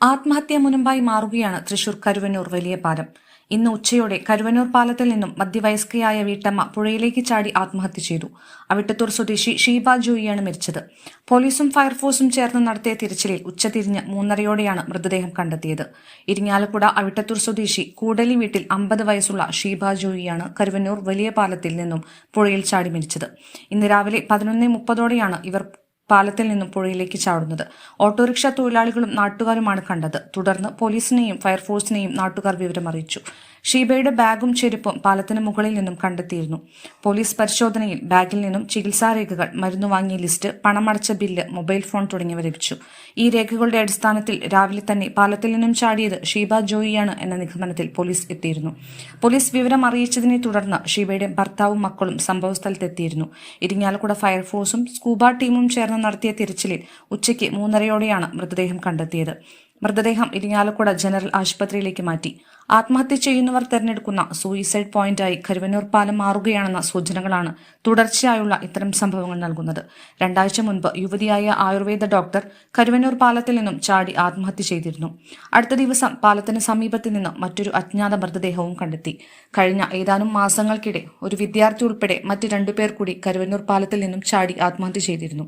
ആത്മഹത്യാ മുനമ്പായി മാറുകയാണ് തൃശൂർ കരുവന്നൂർ വലിയ പാലം. ഇന്ന് ഉച്ചയോടെ കരുവന്നൂർ പാലത്തിൽ നിന്നും മധ്യവയസ്കയായ വീട്ടമ്മ പുഴയിലേക്ക് ചാടി ആത്മഹത്യ ചെയ്തു. അവിട്ടത്തൂർ സ്വദേശി ഷീബ ജോയിയാണ് മരിച്ചത്. പോലീസും ഫയർഫോഴ്സും ചേർന്ന് നടത്തിയ തിരച്ചിലിൽ ഉച്ചതിരിഞ്ഞ് മൂന്നരയോടെയാണ് മൃതദേഹം കണ്ടെത്തിയത്. ഇരിങ്ങാലക്കുട അവിട്ടത്തൂർ സ്വദേശി കൂടലി വീട്ടിൽ അമ്പത് വയസ്സുള്ള ഷീബ ജോയിയാണ് കരുവന്നൂർ വലിയ പാലത്തിൽ നിന്നും പുഴയിൽ ചാടി മരിച്ചത്. ഇന്ന് രാവിലെ പതിനൊന്ന് മുപ്പതോടെയാണ് ഇവർ പാലത്തിൽ നിന്നും പുഴയിലേക്ക് ചാടുന്നത്. ഓട്ടോറിക്ഷ തൊഴിലാളികളും നാട്ടുകാരുമാണ് കണ്ടത്. തുടർന്ന് പോലീസിനെയും ഫയർഫോഴ്സിനെയും നാട്ടുകാർ വിവരമറിയിച്ചു ഷീബയുടെ ബാഗും ചെരുപ്പും പാലത്തിന് മുകളിൽ നിന്നും കണ്ടെത്തിയിരുന്നു. പോലീസ് പരിശോധനയിൽ ബാഗിൽ നിന്നും ചികിത്സാരേഖകൾ മരുന്ന് വാങ്ങിയ ലിസ്റ്റ് പണമടച്ച ബില്ല് മൊബൈൽ ഫോൺ തുടങ്ങിയവ ലഭിച്ചു. ഈ രേഖകളുടെ അടിസ്ഥാനത്തിൽ രാവിലെ തന്നെ പാലത്തിൽ നിന്നും ചാടിയത് ഷീബ ജോയിയാണ് എന്ന നിഗമനത്തിൽ പോലീസ് എത്തിയിരുന്നു. പോലീസ് വിവരം അറിയിച്ചതിനെ തുടർന്ന് ഷീബയുടെ ഭർത്താവും മക്കളും സംഭവസ്ഥലത്തെത്തിയിരുന്നു. ഇരിങ്ങാലക്കുട ഫയർഫോഴ്സും സ്കൂബ ടീമും ചേർന്ന് നടത്തിയ തിരച്ചിലിൽ ഉച്ചയ്ക്ക് മൂന്നരയോടെയാണ് മൃതദേഹം കണ്ടെത്തിയത് മൃതദേഹം ഇരിങ്ങാലക്കുട ജനറൽ ആശുപത്രിയിലേക്ക് മാറ്റി. ആത്മഹത്യ ചെയ്യുന്നവർ തെരഞ്ഞെടുക്കുന്ന സൂയിസൈഡ് പോയിന്റായി കരുവന്നൂർ പാലം മാറുകയാണെന്ന സൂചനകളാണ് തുടർച്ചയായുള്ള ഇത്തരം സംഭവങ്ങൾ നൽകുന്നത്. രണ്ടാഴ്ച മുൻപ് യുവതിയായ ആയുർവേദ ഡോക്ടർ കരുവന്നൂർ പാലത്തിൽ നിന്നും ചാടി ആത്മഹത്യ ചെയ്തിരുന്നു. അടുത്ത ദിവസം പാലത്തിന് സമീപത്ത് നിന്ന് മറ്റൊരു അജ്ഞാത മൃതദേഹവും കണ്ടെത്തി. കഴിഞ്ഞ ഏതാനും മാസങ്ങൾക്കിടെ ഒരു വിദ്യാർത്ഥി ഉൾപ്പെടെ മറ്റ് രണ്ടുപേർ കൂടി കരുവന്നൂർ പാലത്തിൽ നിന്നും ചാടി ആത്മഹത്യ ചെയ്തിരുന്നു.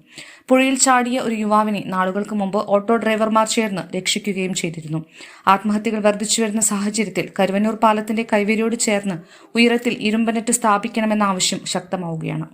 പുഴയിൽ ചാടിയ ഒരു യുവാവിനെ നാളുകൾക്ക് മുമ്പ് ഓട്ടോ ഡ്രൈവർമാർ ചേർന്ന് രക്ഷിക്കുകയും ചെയ്തിരുന്നു. ആത്മഹത്യകൾ വർദ്ധിച്ചു വരുന്ന സാഹചര്യത്തിൽ കരുവന്നൂർ പാലത്തിന്റെ കൈവരിയോട് ചേർന്ന് ഉയരത്തിൽ ഇരുമ്പനറ്റ് സ്ഥാപിക്കണമെന്ന ആവശ്യം ശക്തമാവുകയാണ്.